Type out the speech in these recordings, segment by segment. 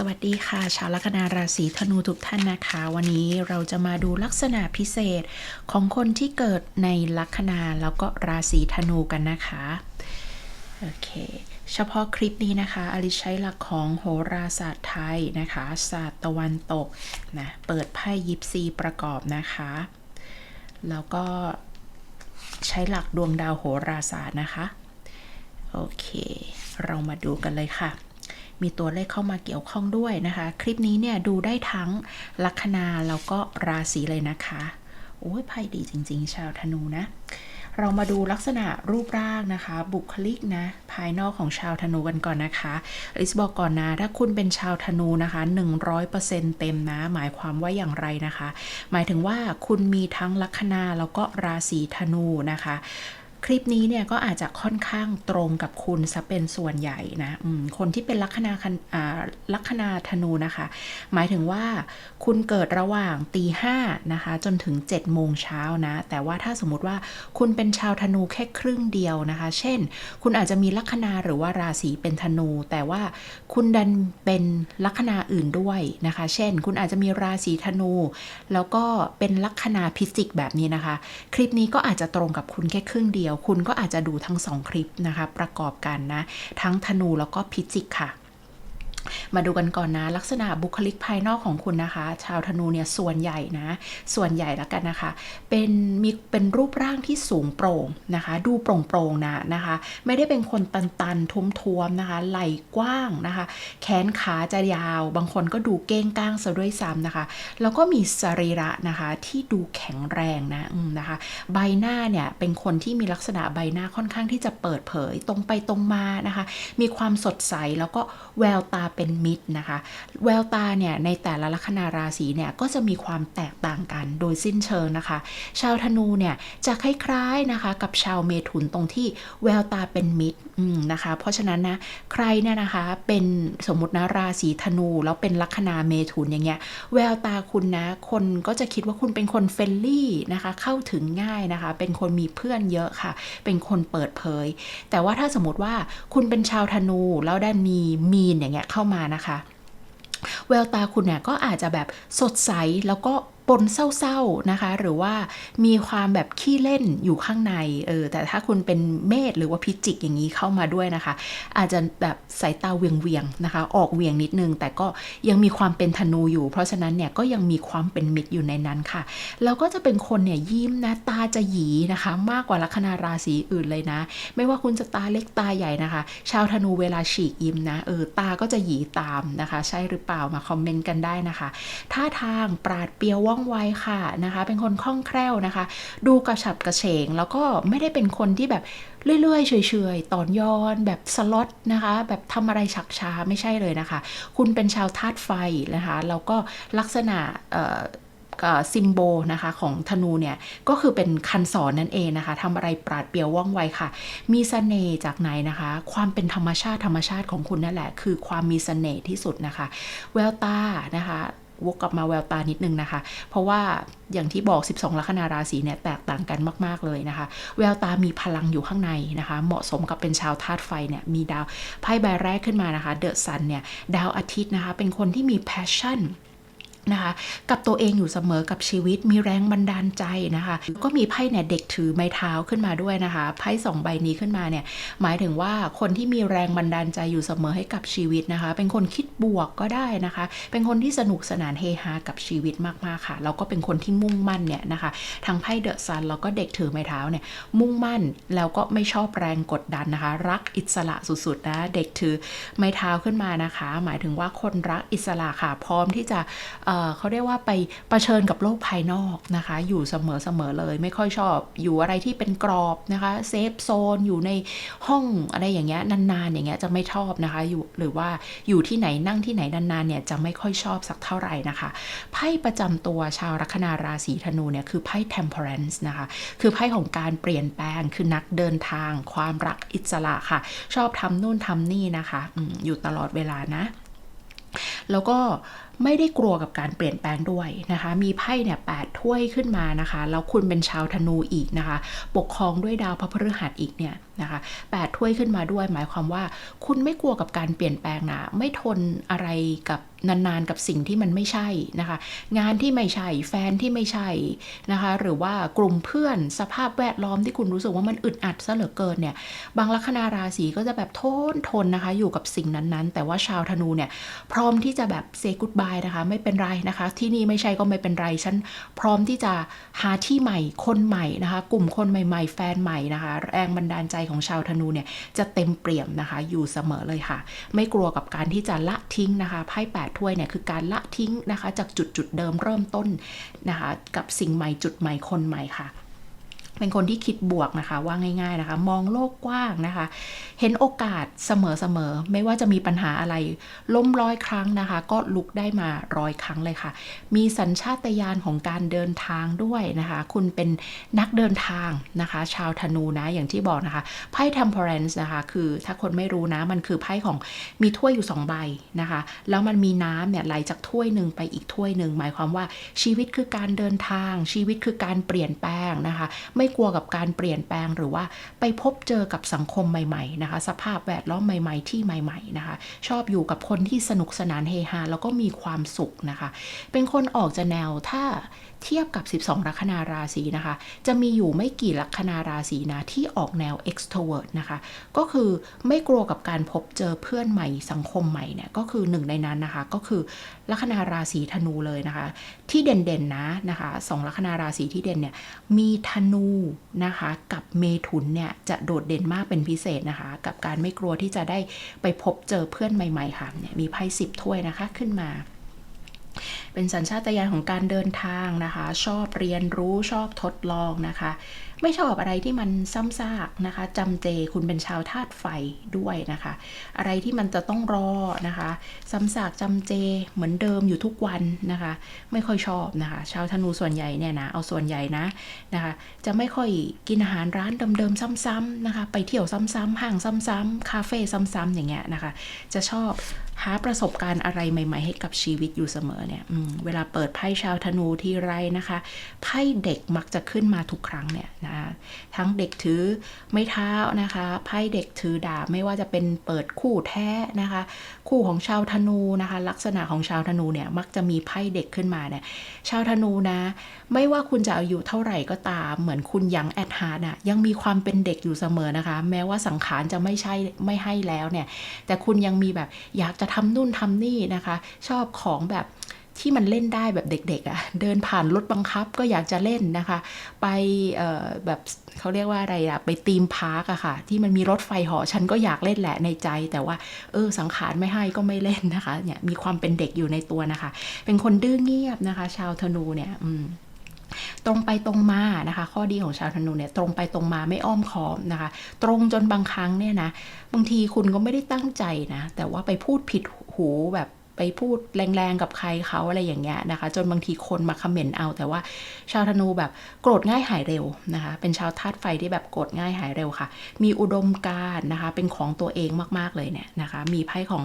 สวัสดีค่ะ ชาวลัคนาราศีธนูทุกท่านนะคะ วันนี้เราจะมาดูลักษณะพิเศษของคนที่เกิดในลัคนาแล้วก็ราศีธนูกันนะคะ โอเค เฉพาะคลิปนี้นะคะ อลิใช้หลักของโหราศาสตร์ไทยนะคะศาสตร์ตะวันตกนะเปิดไพ่ยิปซีประกอบนะคะ แล้วก็ใช้หลักดวงดาวโหราศาสตร์นะคะ โอเค เรามาดูกันเลยค่ะ มีตัวเลขเข้ามาเกี่ยวข้องด้วยนะคะ คลิปนี้เนี่ยดูได้ทั้งลัคนาแล้วก็ราศีเลยนะคะ โอ้ยไพ่ดีจริง ๆ ชาวธนูนะเรามาดูลักษณะรูปร่างนะคะ บุคลิกนะ ภายนอกของชาวธนูกันก่อนนะคะลิสบอกก่อนนะ ถ้าคุณเป็นชาวธนูนะคะ 100%เต็มนะ หมายความว่าอย่างไรนะคะ หมายถึงว่าคุณมีทั้งลัคนาแล้วก็ราศีธนูนะคะ คลิปนี้เนี่ยก็อาจจะค่อนข้างตรงกับคุณซะเป็นส่วนใหญ่นะคนที่เป็นลัคนาคันอ่าลัคนาธนูนะคะ หมายถึงว่าคุณเกิดระหว่างตีห้านะคะ จนถึง7จ็ดโมงเช้านะ แต่ว่าถ้าสมมติว่าคุณเป็นชาวธนูแค่ครึ่งเดียวนะคะ เช่น คุณอาจจะมีลัคนาหรือว่าราศีเป็นธนู แต่ว่าคุณดันเป็นลัคนาอื่นด้วยนะคะ เช่น คุณอาจจะมีราศีธนู แล้วก็เป็นลัคนาพิจิกแบบนี้นะคะ คลิปนี้ก็อาจจะตรงกับคุณแค่ครึ่งเดียวคุณก็อาจจะดูทั้งสองคลิปนะคะ ประกอบกันนะ ทั้งธนูแล้วก็พิจิกค่ะ มาดูกันก่อนนะ ลักษณะบุคลิกภายนอกของคุณนะคะ ชาวธนูเนี่ยส่วนใหญ่นะ ส่วนใหญ่แล้วกันนะคะ เป็นมีเป็นรูปร่างที่สูงโปร่งนะคะ ดูโปร่งโปร่งนะนะคะ ไม่ได้เป็นคนตันตันทุ้มทวมนะคะ ไหล่กว้างนะคะ แขนขาจะยาว บางคนก็ดูเก้งก้างซะด้วยซ้ำนะคะ แล้วก็มีสรีระนะคะที่ดูแข็งแรงนะนะคะ ใบหน้าเนี่ยเป็นคนที่มีลักษณะใบหน้าค่อนข้างที่จะเปิดเผยตรงไปตรงมานะคะ มีความสดใสแล้วก็แววตาเป็นมิตรนะคะ แววตาเนี่ยในแต่ละลัคนาราศีเนี่ยก็จะมีความแตกต่างกันโดยสิ้นเชิงนะคะ ชาวธนูเนี่ยจะคล้ายๆนะคะกับชาวเมถุนตรงที่แววตาเป็นมิตรนะคะ เพราะฉะนั้นนะใครเนี่ยนะคะเป็นสมมตินะราศีธนู แล้วเป็นลัคนาเมถุนอย่างเงี้ยแววตาคุณนะคนก็จะคิดว่าคุณเป็นคนเฟรนลี่นะคะเข้าถึงง่ายนะคะ เป็นคนมีเพื่อนเยอะค่ะ เป็นคนเปิดเผย แต่ว่าถ้าสมมติว่าคุณเป็นชาวธนูแล้วได้มีมีนอย่างเงี้ยเข้ามานะคะแววตาคุณเนี่ยก็อาจจะแบบสดใสแล้วก็ ปนเศร้าๆนะคะ หรือว่ามีความแบบขี้เล่นอยู่ข้างในเออแต่ถ้าคุณเป็นเมษหรือว่าพิจิกอย่างนี้เข้ามาด้วยนะคะ อาจจะแบบสายตาเวียงๆนะคะ ออกเวียงนิดนึง แต่ก็ยังมีความเป็นธนูอยู่ เพราะฉะนั้นเนี่ยก็ยังมีความเป็นมิตรอยู่ในนั้นค่ะ แล้วก็จะเป็นคนเนี่ยยิ้มนะตาจะหยีนะคะ มากกว่าลัคนาราศีอื่นเลยนะ ไม่ว่าคุณจะตาเล็กตาใหญ่นะคะ ชาวธนูเวลาฉีกยิ้มนะเออตาก็จะหยีตามนะคะ ใช่หรือเปล่ามาคอมเมนต์กันได้นะคะท่าทางปราดเปรียวว่ององไวค่ะนะคะ เป็นคนคล่องแคล่วนะคะ ดูกระฉับกระเฉง แล้วก็ไม่ได้เป็นคนที่แบบเรื่อยๆเฉยๆตอนย้อนแบบสล็อตนะคะ แบบทำอะไรฉักช้าไม่ใช่เลยนะคะ คุณเป็นชาวธาตุไฟนะคะแล้วก็ลักษณะซิมโบลนะคะของธนูเนี่ยก็คือเป็นคันศรนั่นเองนะคะทำอะไรปราดเปรียวว่องไวค่ะ มีเสน่ห์จากไหนนะคะ ความเป็นธรรมชาติธรรมชาติของคุณนั่นแหละ คือความมีเสน่ห์ที่สุดนะคะ แววตานะคะ วกกลับมาแววตานิดนึงนะคะ เพราะว่าอย่างที่บอก 12 ลัคนาราศีเนี่ยแตกต่างกันมาก ๆ เลยนะคะ แววตามีพลังอยู่ข้างในนะคะ เหมาะสมกับเป็นชาวธาตุไฟเนี่ย มีดาวไพ่ใบแรกขึ้นมานะคะ เดอะซันเนี่ย ดาวอาทิตย์นะคะ เป็นคนที่มี passion นะคะกับตัวเองอยู่เสมอกับชีวิตมีแรงบันดาลใจนะคะก็มีไพ่เนี่ยเด็กถือไม้เท้าขึ้นมาด้วยนะคะไพ่สองใบนี้ขึ้นมาเนี่ยหมายถึงว่าคนที่มีแรงบันดาลใจอยู่เสมอให้กับชีวิตนะคะ เป็นคนคิดบวกก็ได้นะคะ เป็นคนที่สนุกสนานเฮฮากับชีวิตมากๆค่ะแล้วก็เป็นคนที่มุ่งมั่นเนี่ยนะคะทั้งไพ่เดอะซันแล้วก็เด็กถือไม้เท้าเนี่ยมุ่งมั่นแล้วก็ไม่ชอบแรงกดดันนะคะ รักอิสระสุดๆนะเด็กถือไม้เท้าขึ้นมานะคะ หมายถึงว่าคนรักอิสระค่ะพร้อมที่จะเเขาเรียกว่าไปเชิญกับโลกภายนอกนะคะ อยู่เสมอๆเลย ไม่ค่อยชอบอยู่อะไรที่เป็นกรอบนะคะเซฟโซนอยู่ในห้องอะไรอย่างเงี้ยนานๆอย่างเงี้ยจะไม่ชอบนะคะอยู่หรือว่าอยู่ที่ไหนนั่งที่ไหนนานๆเนี่ยจะไม่ค่อยชอบสักเท่าไหร่นะคะไพ่ประจำตัวชาวลัคนาราศีธนูเนี่ยคือไพ่ temperance นะคะคือไพ่ของการเปลี่ยนแปลงคือนักเดินทาง ความรักอิสระค่ะ ชอบทำนู่นทำนี่นะคะออยู่ตลอดเวลานะ แล้วก็ ไม่ได้กลัวกับการเปลี่ยนแปลงด้วยนะคะ มีไพ่เนี่ยแปดถ้วยขึ้นมานะคะ แล้วคุณเป็นชาวธนูอีกนะคะ ปกครองด้วยดาวพระพฤหัสอีกเนี่ยนะคะแปดถ้วยขึ้นมาด้วย หมายความว่า คุณไม่กลัวกับการเปลี่ยนแปลงนะ ไม่ทนอะไรกับนานๆกับสิ่งที่มันไม่ใช่นะคะ งานที่ไม่ใช่ แฟนที่ไม่ใช่นะคะ หรือว่ากลุ่มเพื่อนสภาพแวดล้อมที่คุณรู้สึกว่ามันอึดอัดซะเหลือเกินเนี่ย บางลัคนาราศีก็จะแบบทนทนนะคะ อยู่กับสิ่งนั้นๆ แต่ว่าชาวธนูเนี่ย พร้อมที่จะแบบเซกุดบายนะคะ ไม่เป็นไรนะคะ ที่นี่ไม่ใช่ก็ไม่เป็นไรฉันพร้อมที่จะหาที่ใหม่คนใหม่นะคะ กลุ่มคนใหม่ ๆ แฟนใหม่นะคะ แรงบันดาลใจของชาวธนูเนี่ยจะเต็มเปี่ยมนะคะ อยู่เสมอเลยค่ะ ไม่กลัวกับการที่จะละทิ้งนะคะไพ่แปดถ้วยเนี่ยคือการละทิ้งนะคะ จากจุดจุดเดิมเริ่มต้นนะคะ กับสิ่งใหม่จุดใหม่คนใหม่ค่ะ เป็นคนที่คิดบวกนะคะว่าง่าย ๆนะคะ มองโลกกว้างนะคะ เห็นโอกาสเสมอๆไม่ว่าจะมีปัญหาอะไร ล้มร้อยครั้งนะคะ ก็ลุกได้มาร้อยครั้งเลยค่ะ มีสัญชาตญาณของการเดินทางด้วยนะคะ คุณเป็นนักเดินทางนะคะ ชาวธนูนะอย่างที่บอกนะคะไพ่ temperance นะคะคือถ้าคนไม่รู้นะมันคือไพ่ของมีถ้วยอยู่สองใบนะคะ แล้วมันมีน้ำเนี่ยไหลจากถ้วยหนึ่งไปอีกถ้วยหนึ่งหมายความว่าชีวิตคือการเดินทางชีวิตคือการเปลี่ยนแปลงนะคะไม่กลัวกับการเปลี่ยนแปลงหรือว่าไปพบเจอกับสังคมใหม่ๆนะคะ สภาพแวดล้อมใหม่ ๆ ที่ใหม่ๆนะคะ ชอบอยู่กับคนที่สนุกสนานเฮฮาแล้วก็มีความสุขนะคะ เป็นคนออกจะแนวถ้าเทียบกับ 12 ลัคนาราศีนะคะ จะมีอยู่ไม่กี่ลัคนาราศีนะที่ออกแนว extrovert นะคะ ก็คือไม่กลัวกับการพบเจอเพื่อนใหม่สังคมใหม่เนี่ยก็คือหนึ่งในนั้นนะคะ ก็คือลัคนาราศีธนูเลยนะคะ ที่เด่นๆนะนะคะสองลัคนาราศีที่เด่นเนี่ยมีธนูนะคะกับเมถุนเนี่ยจะโดดเด่นมากเป็นพิเศษนะคะ กับการไม่กลัวที่จะได้ไปพบเจอเพื่อนใหม่ๆค่ะเนี่ยมีไพ่สิบถ้วยนะคะขึ้นมา เป็นสัญชาตญาณของการเดินทางนะคะ ชอบเรียนรู้ชอบทดลองนะคะ ไม่ชอบอะไรที่มันซ้ำซากนะคะจำเจคุณเป็นชาวธาตุไฟด้วยนะคะ อะไรที่มันจะต้องรอนะคะ ซ้ำซากจำเจเหมือนเดิมอยู่ทุกวันนะคะ ไม่ค่อยชอบนะคะ ชาวธนูส่วนใหญ่เนี่ยนะเอาส่วนใหญ่นะนะคะ จะไม่ค่อยกินอาหารร้านเดิมๆซ้ำๆนะคะ ไปเที่ยวซ้ำๆห้างซ้ำๆคาเฟ่ซ้ำๆอย่างเงี้ยนะคะ จะชอบหาประสบการณ์อะไรใหม่ ๆ ให้กับชีวิตอยู่เสมอเนี่ยเวลาเปิดไพ่ชาวธนูทีไรนะคะไพ่เด็กมักจะขึ้นมาทุกครั้งเนี่ยนะคะทั้งเด็กถือไม้เท้านะคะไพ่เด็กถือดาบไม่ว่าจะเป็นเปิดคู่แท้นะคะ คู่ของชาวธนูนะคะ ลักษณะของชาวธนูเนี่ยมักจะมีไพ่เด็กขึ้นมาเนี่ยชาวธนูนะ ไม่ว่าคุณจะอายุเท่าไหร่ก็ตาม เหมือนคุณยังแอดฮาร์ดอะยังมีความเป็นเด็กอยู่เสมอนะคะ แม้ว่าสังขารจะไม่ใช่ไม่ให้แล้วเนี่ยแต่คุณยังมีแบบอยากจะทำนู่นทำนี่นะคะ ชอบของแบบที่มันเล่นได้แบบเด็กๆอะ่ะเดินผ่านรถบังคับก็อยากจะเล่นนะคะ ไปแบบเขาเรียกว่าอะไรอะไปตีมพาร์กอะค่ะ ที่มันมีรถไฟหาะฉันก็อยากเล่นแหละในใจ แต่ว่าเออสังขารไม่ให้ก็ไม่เล่นนะคะเนี่ยมีความเป็นเด็กอยู่ในตัวนะคะ เป็นคนดื้อเงียบนะคะ ชาวธนูเนี่ยอืม ตรงไปตรงมานะคะ ข้อดีของชาวธนูเนี่ยตรงไปตรงมาไม่อ้อมค้อมนะคะ ตรงจนบางครั้งเนี่ยนะบางทีคุณก็ไม่ได้ตั้งใจนะ แต่ว่าไปพูดผิดหูแบบ ไปพูดแรงๆกับใครเขาอะไรอย่างเงี้ยนะคะ จนบางทีคนมาคอมเมนต์เอาแต่ว่าชาวธนูแบบโกรธง่ายหายเร็วนะคะ เป็นชาวธาตุไฟที่แบบโกรธง่ายหายเร็วค่ะ มีอุดมการนะคะ เป็นของตัวเองมากๆเลยเนี่ยนะคะ มีไพ่ของ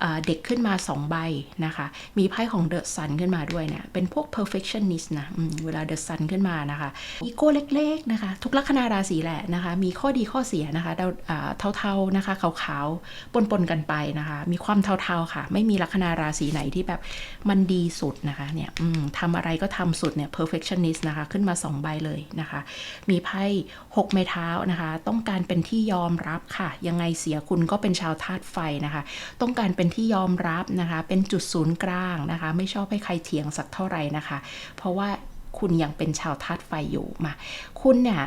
เอเด็กขึ้นมา 2 ใบนะคะ มีไพ่ของเดอะซันขึ้นมาด้วยเนี่ย เป็นพวก perfectionist นะเวลาเดอะซันขึ้นมานะคะ อีโก้เล็กๆนะคะ ทุกลัคนาราศีแหละนะคะ มีข้อดีข้อเสียนะคะดาวอ่าเทาๆนะคะ ขาวๆ ปนๆ กันไปนะคะ มีความเทาๆ ค่ะ ไม่มีลัคนาราศีไหนที่แบบมันดีสุดนะคะเนี่ยทำอะไรก็ทำสุดเนี่ย perfectionist นะคะขึ้นมา2ใบเลยนะคะ มีไพ่6ไม้เท้านะคะ ต้องการเป็นที่ยอมรับค่ะ ยังไงเสียคุณก็เป็นชาวธาตุไฟนะคะ ต้องการเป็นที่ยอมรับนะคะ เป็นจุดศูนย์กลางนะคะ ไม่ชอบให้ใครเถียงสักเท่าไหร่นะคะ เพราะว่าคุณยังเป็นชาวธาตุไฟอยู่มา คุณเนี่ย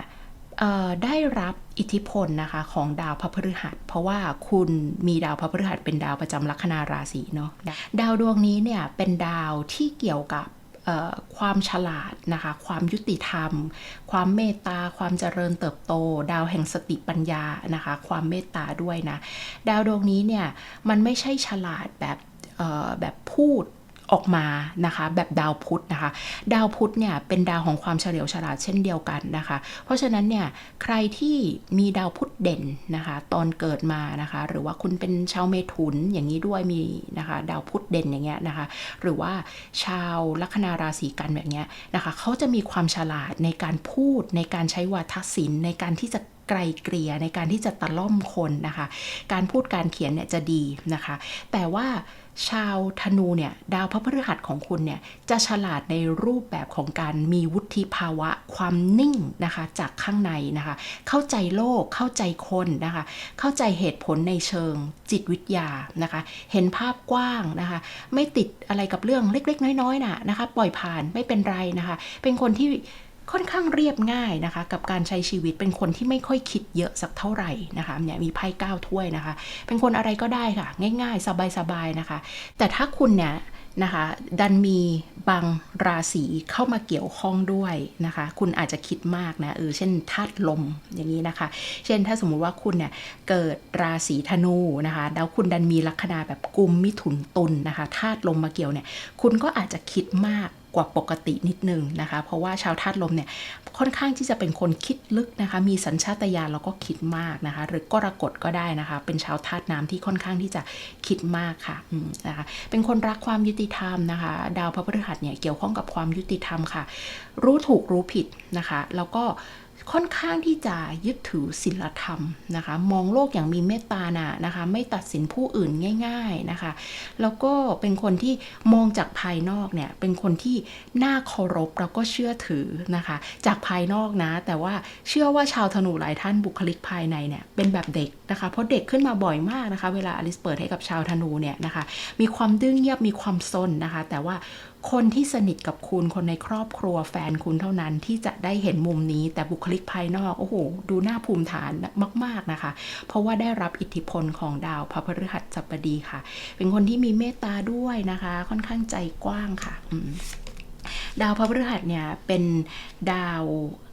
ได้รับอิทธิพลนะคะของดาวพระพฤหัส เพราะว่าคุณมีดาวพระพฤหัสเป็นดาวประจำลัคนาราศีเนาะดาวดวงนี้เนี่ยเป็นดาวที่เกี่ยวกับความฉลาดนะคะ ความยุติธรรม ความเมตตา ความเจริญเติบโต ดาวแห่งสติปัญญานะคะ ความเมตตาด้วยนะ ดาวดวงนี้เนี่ยมันไม่ใช่ฉลาดแบบแบบพูด ออกมานะคะแบบดาวพุธนะคะ ดาวพุธเนี่ยเป็นดาวของความเฉลียวฉลาดเช่นเดียวกันนะคะ เพราะฉะนั้นเนี่ยใครที่มีดาวพุธเด่นนะคะ ตอนเกิดมานะคะ หรือว่าคุณเป็นชาวเมถุนอย่างนี้ด้วยมีนะคะ ดาวพุธเด่นอย่างเงี้ยนะคะ หรือว่าชาวลัคนาราศีกันแบบเนี้ยนะคะเขาจะมีความฉลาดในการพูดในการใช้วาทศิลป์ในการที่จะไกลเกลี่ยในการที่จะตะล่อมคนนะคะ การพูดการเขียนเนี่ยจะดีนะคะ แต่ว่า ชาวธนูเนี่ยดาวพระพฤหัสของคุณเนี่ยจะฉลาดในรูปแบบของการมีวุฒิภาวะความนิ่งนะคะจากข้างในนะคะ เข้าใจโลกเข้าใจคนนะคะ เข้าใจเหตุผลในเชิงจิตวิทยานะคะ เห็นภาพกว้างนะคะ ไม่ติดอะไรกับเรื่องเล็กๆ น้อยๆน่ะนะคะ ปล่อยผ่านไม่เป็นไรนะคะ เป็นคนที่ ค่อนข้างเรียบง่ายนะคะ กับการใช้ชีวิตเป็นคนที่ไม่ค่อยคิดเยอะสักเท่าไหร่นะคะเนี่ยมีไพ่ก้าถ้วยนะคะ เป็นคนอะไรก็ได้ค่ะ ง่ายๆ สบายๆนะคะ แต่ถ้าคุณเนี่ยนะคะ ดันมีบางราศีเข้ามาเกี่ยวข้องด้วยนะคะ คุณอาจจะคิดมากนะเออเช่นธาตุลมอย่างนี้นะคะ เช่นถ้าสมมุติว่าคุณเนี่ยเกิดราศีธนูนะคะ แล้วคุณดันมีลัคนาแบบกุมมิถุนตุลนะคะธาตุลมมาเกี่ยวเนี่ย คุณก็อาจจะคิดมาก กว่าปกตินิดนึงนะคะ เพราะว่าชาวธาตุลมเนี่ยค่อนข้างที่จะเป็นคนคิดลึกนะคะ มีสัญชาตญาณแล้วก็คิดมากนะคะ หรือกรกฎก็ได้นะคะ เป็นชาวธาตุน้ำที่ค่อนข้างที่จะคิดมากค่ะนะคะ เป็นคนรักความยุติธรรมนะคะ ดาวพระพฤหัสเนี่ยเกี่ยวข้องกับความยุติธรรมค่ะ รู้ถูกรู้ผิดนะคะ แล้วก็ ค่อนข้างที่จะยึดถือศีลธรรมนะคะ มองโลกอย่างมีเมตตาน่ะนะคะ ไม่ตัดสินผู้อื่นง่าย ๆนะคะ แล้วก็เป็นคนที่มองจากภายนอกเนี่ย เป็นคนที่น่าเคารพแล้วก็เชื่อถือนะคะ จากภายนอกนะ แต่ว่าเชื่อว่าชาวธนูหลายท่านบุคลิกภายในเนี่ยเป็นแบบเด็กนะคะ เพราะเด็กขึ้นมาบ่อยมากนะคะ เวลาอลิสเปิดให้กับชาวธนูเนี่ยนะคะ มีความดื้อเงียบมีความซนนะคะ แต่ว่า คนที่สนิทกับคุณคนในครอบครัวแฟนคุณเท่านั้นที่จะได้เห็นมุมนี้ แต่บุคลิกภายนอกโอ้โหดูน่าภูมิฐานมาก ๆนะคะ เพราะว่าได้รับอิทธิพลของดาวพระพฤหัสบดีค่ะ เป็นคนที่มีเมตตาด้วยนะคะ ค่อนข้างใจกว้างค่ะดาวพระพฤหัสเนี่ยเป็นดาว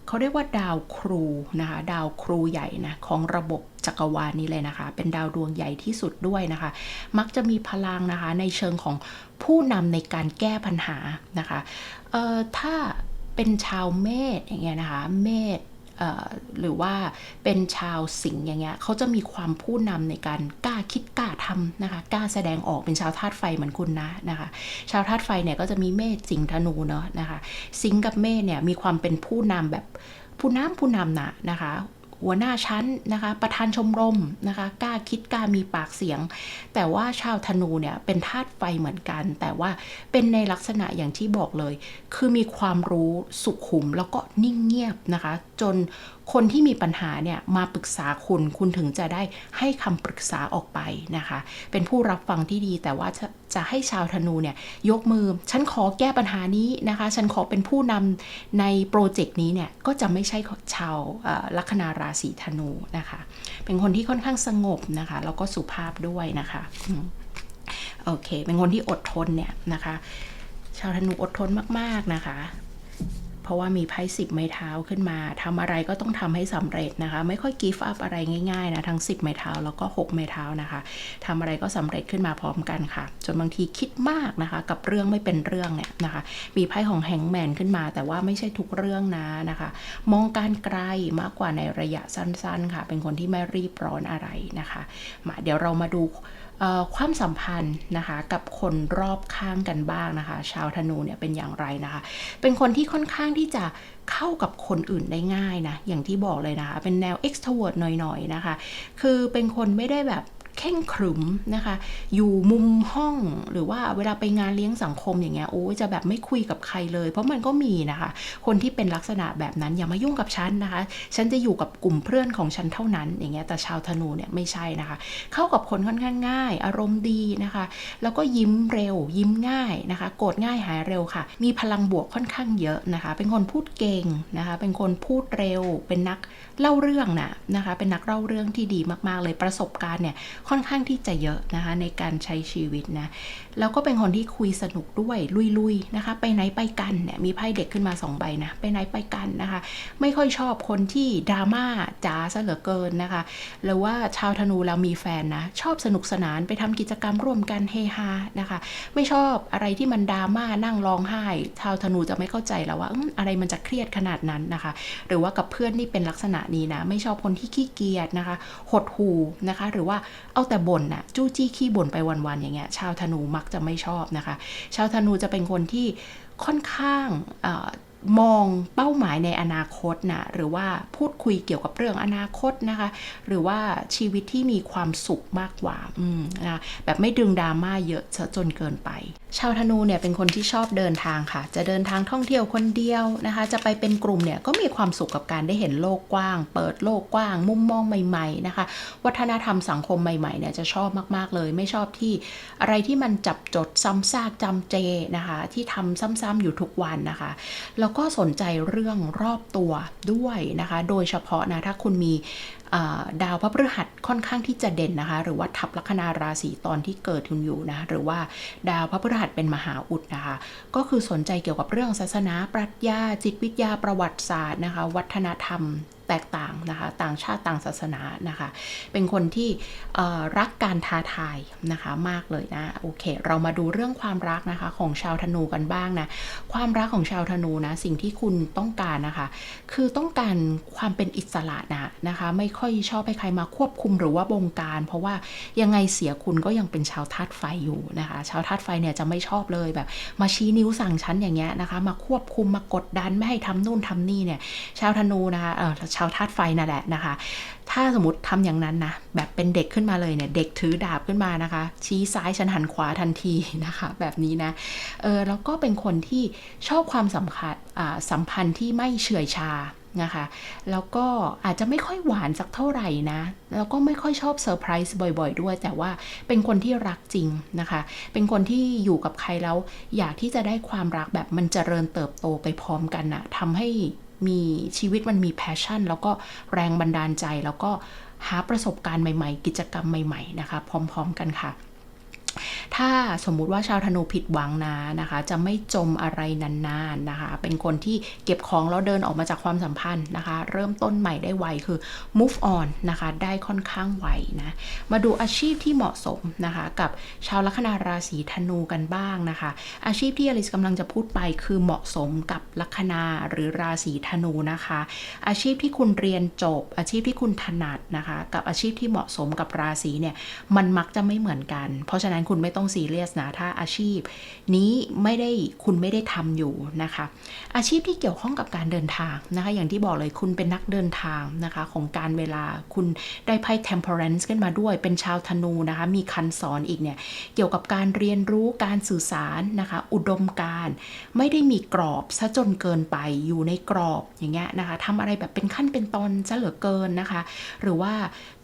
เขาเรียกว่าดาวครูนะคะ ดาวครูใหญ่นะของระบบ จักรวาลนี้เลยนะคะ เป็นดาวดวงใหญ่ที่สุดด้วยนะคะ มักจะมีพลังนะคะในเชิงของผู้นำในการแก้ปัญหานะคะเอ่อถ้าเป็นชาวเมษอย่างเงี้ยนะคะ เมษเอ่อหรือว่าเป็นชาวสิงห์อย่างเงี้ยเขาจะมีความผู้นำในการกล้าคิดกล้าทำนะคะกล้าแสดงออกเป็นชาวธาตุไฟเหมือนคุณนะนะคะ ชาวธาตุไฟเนี่ยก็จะมีเมษสิงห์ธนูเนาะนะคะ สิงห์กับเมษเนี่ยมีความเป็นผู้นำแบบผู้นำผู้นำนะนะคะ หัวหน้าชั้นนะคะ ประธานชมรมนะคะกล้าคิดกล้ามีปากเสียง แต่ว่าชาวธนูเนี่ยเป็นธาตุไฟเหมือนกัน แต่ว่าเป็นในลักษณะอย่างที่บอกเลย คือมีความรู้สุขุมแล้วก็นิ่งเงียบนะคะ จน คนที่มีปัญหาเนี่ยมาปรึกษาคุณ คุณถึงจะได้ให้คำปรึกษาออกไปนะคะ เป็นผู้รับฟังที่ดีแต่ว่าจะจะให้ชาวธนูเนี่ยยกมือ ฉันขอแก้ปัญหานี้นะคะ ฉันขอเป็นผู้นำในโปรเจกต์นี้เนี่ยก็จะไม่ใช่ชาวลัคนาราศีธนูนะคะ เป็นคนที่ค่อนข้างสงบนะคะแล้วก็สุภาพด้วยนะคะโอเค เป็นคนที่อดทนเนี่ยนะคะ ชาวธนูอดทนมากๆนะคะ ราะว่ามีไพ่สิบไม้เท้าขึ้นมาทำอะไรก็ต้องทำให้สำเร็จนะคะ ไม่ค่อยกีฟอัพอะไรง่ายๆนะทั้ง 10 ไม้เท้าแล้วก็ 6 ไม้เท้านะคะทำอะไรก็สำเร็จขึ้นมาพร้อมกันค่ะ จนบางทีคิดมากนะคะ กับเรื่องไม่เป็นเรื่องเนี่ยนะคะ มีไพ่ของแฮงแมนขึ้นมา แต่ว่าไม่ใช่ทุกเรื่องนะนะคะ มองการไกลมากกว่าในระยะสั้นๆค่ะ เป็นคนที่ไม่รีบร้อนอะไรนะคะมาเดี๋ยวเรามาดู ความสัมพันธ์นะคะกับคนรอบข้างกันบ้างนะคะ ชาวธนูเนี่ยเป็นอย่างไรนะคะ เป็นคนที่ค่อนข้างที่จะเข้ากับคนอื่นได้ง่ายนะอย่างที่บอกเลยนะคะ เป็นแนว extrovert หน่อยๆนะคะ คือเป็นคนไม่ได้แบบ เข่งขรึมนะคะ อยู่มุมห้องหรือว่าเวลาไปงานเลี้ยงสังคมอย่างเงี้ยโอ้จะแบบไม่คุยกับใครเลย เพราะมันก็มีนะคะ คนที่เป็นลักษณะแบบนั้นอย่ามายุ่งกับฉันนะคะ ฉันจะอยู่กับกลุ่มเพื่อนของฉันเท่านั้นอย่างเงี้ยแต่ชาวธนูเนี่ยไม่ใช่นะคะ เข้ากับคนค่อนข้างง่าย อารมณ์ดีนะคะ แล้วก็ยิ้มเร็ว ยิ้มง่ายนะคะ โกรธง่ายหายเร็วค่ะ มีพลังบวกค่อนข้างเยอะนะคะ เป็นคนพูดเก่งนะคะ เป็นคนพูดเร็ว เป็นนักเล่าเรื่องนะนะคะ เป็นนักเล่าเรื่องที่ดีมากๆเลยประสบการณ์เนี่ยค่อนข้างที่จะเยอะนะคะในการใช้ชีวิตนะ แล้วก็เป็นคนที่คุยสนุกด้วยลุยๆนะคะ ไปไหนไปกันเนี่ยมีไพ่เด็กขึ้นมา2ใบนะไปไหนไปกันนะคะ ไม่ค่อยชอบคนที่ดราม่าจ๋าซะเหลือเกินนะคะหรือว่าชาวธนูแล้วมีแฟนนะชอบสนุกสนานไปทำกิจกรรมร่วมกันเฮฮานะคะ ไม่ชอบอะไรที่มันดราม่านั่งร้องไห้ ชาวธนูจะไม่เข้าใจแล้วว่าออะไรมันจะเครียดขนาดนั้นนะคะ หรือว่ากับเพื่อนที่เป็นลักษณะนี้นะ ไม่ชอบคนที่ขี้เกียจนะคะ หดหูนะคะ หรือว่าเอาแต่บ่นน่ะจู้จี้ขี้บ่นไปวันๆอย่างเงี้ยชาวธนูมักจะไม่ชอบนะคะ ชาวธนูจะเป็นคนที่ค่อนข้างอมองเป้าหมายในอนาคตนะหรือว่าพูดคุยเกี่ยวกับเรื่องอนาคตนะคะ หรือว่าชีวิตที่มีความสุขมากกว่าอืมนะแบบไม่ดึงดราม่าเยอะจนเกินไป ชาวธนูเนี่ยเป็นคนที่ชอบเดินทางค่ะ จะเดินทางท่องเที่ยวคนเดียวนะคะ จะไปเป็นกลุ่มเนี่ยก็มีความสุขกับการได้เห็นโลกกว้าง เปิดโลกกว้าง มุมมองใหม่ๆนะคะ วัฒนธรรมสังคมใหม่ๆเนี่ยจะชอบมากๆเลย ไม่ชอบที่อะไรที่มันจับจดซ้ำซากจำเจนะคะ ที่ทำซ้ำๆอยู่ทุกวันนะคะ แล้วก็สนใจเรื่องรอบตัวด้วยนะคะ โดยเฉพาะนะถ้าคุณมี ดาวพระพฤหัสค่อนข้างที่จะเด่นนะคะ หรือว่าทับลัคนาราศีตอนที่เกิดทุนอยู่นะหรือว่าดาวพระพฤหัสเป็นมหาอุดนะคะ ก็คือสนใจเกี่ยวกับเรื่องศาสนาปรัชญาจิตวิทยาประวัติศาสตร์นะคะ วัฒนธรรม แตกต่างนะคะต่างชาติต่างศาสนานะคะเป็นคนที่รักการท้าทายนะคะมากเลยนะโอเค เรามาดูเรื่องความรักนะคะของชาวธนูกันบ้างนะความรักของชาวธนูนะสิ่งที่คุณต้องการนะคะคือต้องการความเป็นอิสระนะนะคะไม่ค่อยชอบให้ใครมาควบคุมหรือว่าบงการ เพราะว่ายังไงเสียคุณก็ยังเป็นชาวธาตุไฟอยู่นะคะชาวธาตุไฟเนี่ยจะไม่ชอบเลยแบบมาชี้นิ้วสั่งชั้นอย่างเงี้ยนะคะมาควบคุมมากดดันไม่ให้ทำนู่นทำนี่เนี่ยชาวธนูนะคะเออชาวธาตุไฟนั่นแหละนะคะ ถ้าสมมติทำอย่างนั้นนะแบบเป็นเด็กขึ้นมาเลยเนี่ยเด็กถือดาบขึ้นมานะคะ ชี้ซ้ายฉันหันขวาทันทีนะคะ แบบนี้นะเออแล้วก็เป็นคนที่ชอบความสัมพันธ์อ่าสัมพันธ์ที่ไม่เฉื่อยชานะคะแล้วก็อาจจะไม่ค่อยหวานสักเท่าไหร่นะ แล้วก็ไม่ค่อยชอบเซอร์ไพรส์บ่อยๆ ด้วย แต่ว่าเป็นคนที่รักจริงนะคะ เป็นคนที่อยู่กับใครแล้ว อยากที่จะได้ความรักแบบมันเจริญเติบโตไปพร้อมกันนะทำให้ มีชีวิตมันมีแพชชั่น แล้วก็แรงบันดาลใจแล้วก็หาประสบการณ์ใหม่ ๆ กิจกรรมใหม่ ๆ นะคะ พร้อม ๆ กันค่ะ ถ้าสมมุติว่าชาวธนูผิดหวังนะนะคะ จะไม่จมอะไรนานๆนะคะ เป็นคนที่เก็บของแล้วเดินออกมาจากความสัมพันธ์นะคะ เริ่มต้นใหม่ได้ไวคือ move on นะคะ ได้ค่อนข้างไวนะ มาดูอาชีพที่เหมาะสมนะคะ กับชาวลัคนาราศีธนูกันบ้างนะคะ อาชีพที่อลิสกำลังจะพูดไปคือเหมาะสมกับลัคนาหรือราศีธนูนะคะ อาชีพที่คุณเรียนจบ อาชีพที่คุณถนัดนะคะ กับอาชีพที่เหมาะสมกับราศีเนี่ยมันมักจะไม่เหมือนกัน เพราะฉะนั้นคุณไม่ต้องซีเรียสนะถ้าอาชีพ นี้ไม่ได้คุณไม่ได้ทำอยู่นะคะ อาชีพที่เกี่ยวข้องกับการเดินทางนะคะ อย่างที่บอกเลยคุณเป็นนักเดินทางนะคะของการเวลาคุณได้ไพ่ temperance ขึ้นมาด้วยเป็นชาวธนูนะคะ มีคันสอนอีกเนี่ยเกี่ยวกับการเรียนรู้การสื่อสารนะคะ อุดมการไม่ได้มีกรอบซะจนเกินไปอยู่ในกรอบอย่างเงี้ยนะคะทำอะไรแบบเป็นขั้นเป็นตอนซะเหลือเกินนะคะ หรือว่า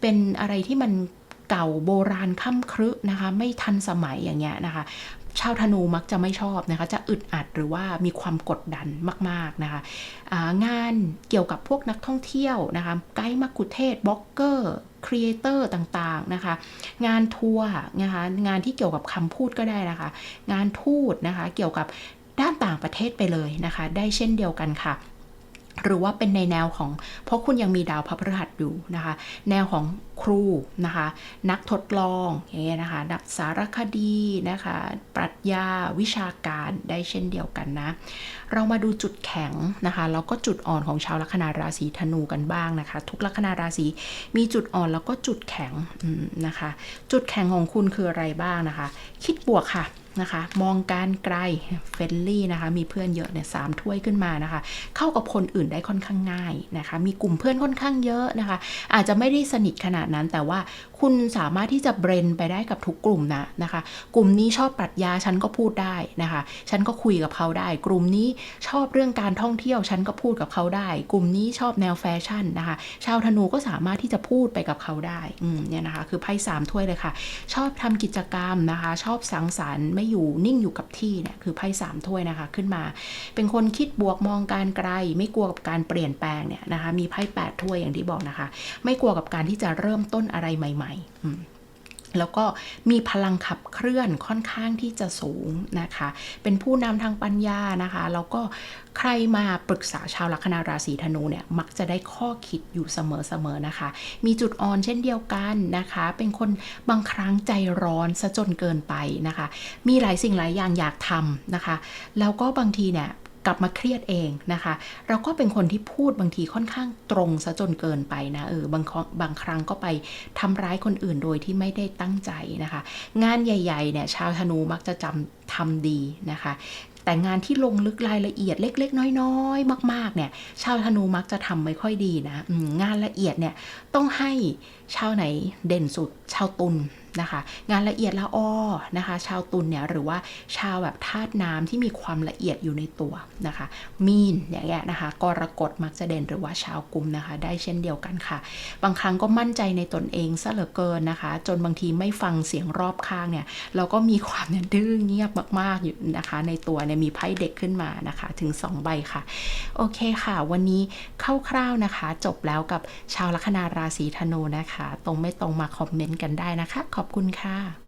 เป็นอะไรที่มัน เก่าโบราณค่ำครึนะคะ ไม่ทันสมัยอย่างเงี้ยนะคะ ชาวธนูมักจะไม่ชอบนะคะ จะอึดอัดหรือว่ามีความกดดันมากๆนะคะางานเกี่ยวกับพวกนักท่องเที่ยวนะคะไกด์มักคุเทศบล็อกเกอร์ครีเอเตอร์ต่างๆนะคะ งานทัวร์นะคะงานที่เกี่ยวกับคำพูดก็ได้นะคะ งานทูตนะคะ เกี่ยวกับด้านต่างประเทศไปเลยนะคะ ได้เช่นเดียวกันค่ะ หรือว่าเป็นในแนวของ เพราะคุณยังมีดาวพระพฤหัสอยู่นะคะ แนวของครูนะคะ นักทดลองอย่างเงี้ยนะคะ นักสารคดีนะคะ ปรัชญาวิชาการได้เช่นเดียวกันนะ เรามาดูจุดแข็งนะคะแล้วก็จุดอ่อนของชาวลัคนาราศีธนูกันบ้างนะคะ ทุกลัคนาราศีมีจุดอ่อนแล้วก็จุดแข็งนะคะ จุดแข็งของคุณคืออะไรบ้างนะคะ คิดบวกค่ะ นะคะ มองการไกลเฟรนลี่นะคะ มีเพื่อนเยอะเนี่ยสามถ้วยขึ้นมานะคะ เข้ากับคนอื่นได้ค่อนข้างง่ายนะคะ มีกลุ่มเพื่อนค่อนข้างเยอะนะคะ อาจจะไม่ได้สนิทขนาดนั้น แต่ว่าคุณสามารถที่จะเบรนไปได้กับทุกกลุ่มนะนะคะ กลุ่มนี้ชอบปรัชญาฉันก็พูดได้นะคะ ฉันก็คุยกับเขาได้ กลุ่มนี้ชอบเรื่องการท่องเที่ยวฉันก็พูดกับเขาได้ กลุ่มนี้ชอบแนวแฟชั่นนะคะ ชาวธนูก็สามารถที่จะพูดไปกับเขาได้เนี่ยนะคะ คือไพ่สามถ้วยเลยค่ะ ชอบทำกิจกรรมนะคะ ชอบสังสรรค์ไม่อยู่นิ่งอยู่กับที่เนี่ยคือไพ่สามถ้วยนะคะขึ้นมา เป็นคนคิดบวกมองการไกล ไม่กลัวกับการเปลี่ยนแปลงเนี่ยนะคะมีไพ่แปดถ้วยอย่างที่บอกนะคะ ไม่กลัวกับการที่จะเริ่มต้นอะไรใหม่ๆอื แล้วก็มีพลังขับเคลื่อนค่อนข้างที่จะสูงนะคะ เป็นผู้นำทางปัญญานะคะ แล้วก็ใครมาปรึกษาชาวลัคนาราศีธนูเนี่ย มักจะได้ข้อคิดอยู่เสมอๆนะคะ มีจุดอ่อนเช่นเดียวกันนะคะ เป็นคนบางครั้งใจร้อนซะจนเกินไปนะคะ มีหลายสิ่งหลายอย่างอยากทำนะคะ แล้วก็บางทีเนี่ย กลับมาเครียดเองนะคะ เราก็เป็นคนที่พูดบางทีค่อนข้างตรงซะจนเกินไปนะเออบางครั้งบางครั้งก็ไปทำร้ายคนอื่นโดยที่ไม่ได้ตั้งใจนะคะ งานใหญ่ๆเนี่ยชาวธนูมักจะจำทำดีนะคะ แต่งานที่ลงลึกรายละเอียดเล็ก ๆ น้อยๆ มาก ๆ เนี่ย ชาวธนูมักจะทำไม่ค่อยดีนะงานละเอียดเนี่ยต้องให้ชาวไหนเด่นสุดชาวตุล นะคะ งานละเอียดละอ้อนะคะ ชาวตุลเนี่ยหรือว่าชาวแบบธาตุน้ำที่มีความละเอียดอยู่ในตัวนะคะ มีนอย่างเงี้ยนะคะกรกฎมักจะเด่นหรือว่าชาวกุมนะคะ ได้เช่นเดียวกันค่ะ บางครั้งก็มั่นใจในตนเองซะเหลือเกินนะคะ จนบางทีไม่ฟังเสียงรอบข้างเนี่ยเราก็มีความเนี่ยดื้อเงียบมากๆอยู่นะคะ ในตัวเนี่ยมีไพ่เด็กขึ้นมานะคะ ถึง 2 ใบค่ะ โอเคค่ะ วันนี้คร่าวๆนะคะ จบแล้วกับชาวลัคนาราศีธนูนะคะ ตรงไม่ตรงมาคอมเมนต์กันได้นะคะขอบคุณค่ะ